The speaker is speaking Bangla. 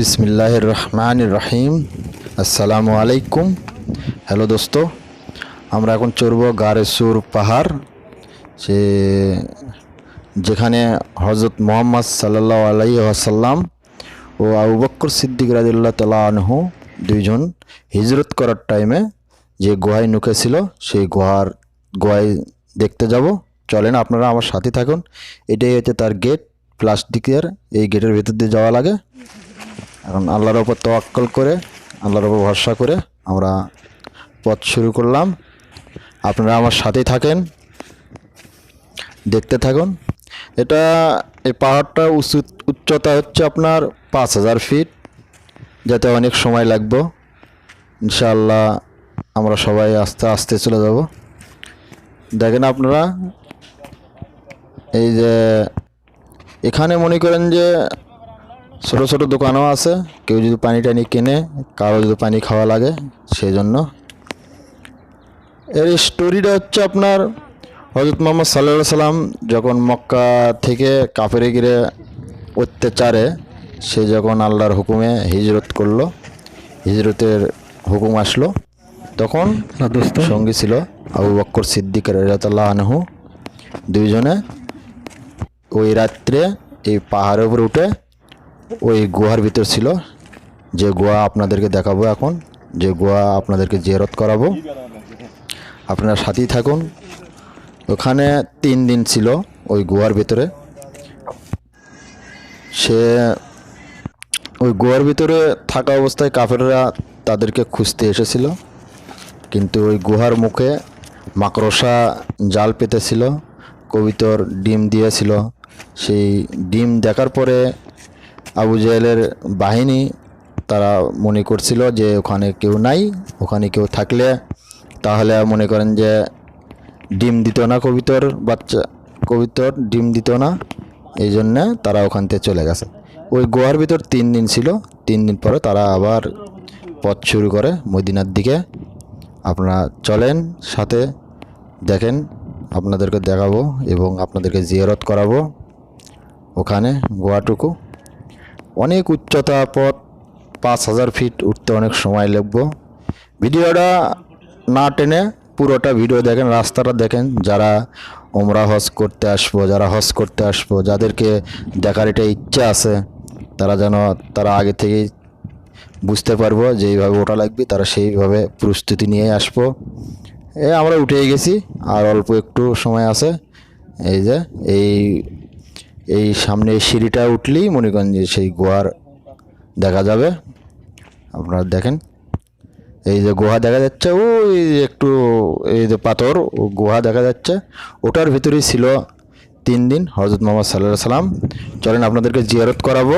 বিসমিল্লাহ রহমান রহিম আসসালামু আলাইকুম হ্যালো দোস্ত, আমরা এখন চড়ব গারেসুর পাহাড় সে যেখানে হজরত মোহাম্মদ সাল্লাহ আলাই আসাল্লাম ও আবু বক্কর সিদ্দিক রাজিল্লা তালা আনহু দুইজন হিজরত করার টাইমে যে গুহায় নুকেছিল সেই গুহার গুহায় দেখতে যাব। চলেন আপনারা আমার সাথে থাকুন। এটাই হচ্ছে তার গেট প্লাস্টিকের এই গেটের ভেতর দিয়ে যাওয়া লাগে। এখন আল্লাহর ওপর তোয়াক্কল করে, আল্লাহর ওপর ভরসা করে আমরা পথ শুরু করলাম। আপনারা আমার সাথেই থাকেন, দেখতে থাকুন। এটা, এই পাহাড়টা উঁচু, উচ্চতা হচ্ছে আপনার পাঁচ হাজার ফিট, যাতে অনেক সময় লাগবে। ইনশাআল্লাহ আমরা সবাই আস্তে আস্তে চলে যাব। দেখেন আপনারা, এই যে, এখানে মনে করেন যে ছোটো ছোটো দোকানও আছে। কেউ যদি পানি টানি কেনে কারও যদি পানি খাওয়া লাগে সেই জন্য এর স্টোরিটা হচ্ছে আপনার হজরত মোহাম্মদ সাল্লা সাল্লাম যখন মক্কা থেকে কাফেরে গিরে অত্যাচারে সে যখন আল্লাহর হুকুমে হিজরত করল হিজরতের হুকুম আসলো তখন সঙ্গী ছিল আবু বক্কর সিদ্দিক রাজাতাল্লাহ আনহু। দুইজনে ওই রাত্রে এই পাহাড়ের উপরে উঠে ওই গুহার ভিতর ছিল। যে গুহা আপনাদেরকে দেখাবো এখন। যে গুহা আপনাদেরকে জেরত করাবো। আপনারা সাথেই থাকুন। ওখানে তিন দিন ছিল ওই গুহার ভিতরে। সে ওই গুহার ভিতরে থাকা অবস্থায় কাফেররা তাদেরকে খুঁজতে এসেছিল। কিন্তু ওই গুহার মুখে মাকড়সা জাল পেতেছিল, কবিতর ডিম দিয়েছিল। সেই ডিম দেখার পরে আবু জাহেলের বাহিনী, তারা মনে করছিল যে ওখানে কেউ নাই, ওখানে কেউ থাকলে তাহলে মনে করেন যে ডিম দিত না কবিতর বাচ্চা, কবিতর ডিম দিত না। এই জন্যে তারা ওখান থেকে চলে গেছে। ওই গোয়ার ভিতর তিন দিন ছিল। তিন দিন পরে তারা আবার পথ শুরু করে মদিনার দিকে। আপনারা চলেন সাথে, দেখেন, আপনাদেরকে দেখাবো এবং আপনাদেরকে জিয়ারত করাবো। ওখানে গোয়াটুকু অনেক উচ্চতা পথ, পাঁচ হাজার ফিট উঠতে অনেক সময় লাগবে। ভিডিওটা না টেনে পুরোটা ভিডিও দেখেন, রাস্তাটা দেখেন, যারা ওমরা হজ করতে আসব, যারা হজ করতে আসব, যাদেরকে দেখার এটা ইচ্ছা আছে, তারা যেন, তারা আগে থেকেই বুঝতে পারব যে এইভাবে ওটা লাগবে, তারা সেইভাবে প্রস্তুতি নিয়ে আসব। এ আমরা উঠেই গেছি, আর অল্প একটু সময় আছে, এই যে, এই এই সামনে সিঁড়িটা উঠলেই মণিগঞ্জে সেই গুহার দেখা যাবে। আপনারা দেখেন। এই যে গুহা দেখা যাচ্ছে, ওই একটু এই যে পাথর গুহা দেখা যাচ্ছে। ওটার ভিতরেই ছিল তিন দিন হজরত মোহাম্মদ সাল্লাহ সাল্লাম চলেন আপনাদেরকে জিয়ারত করাবো।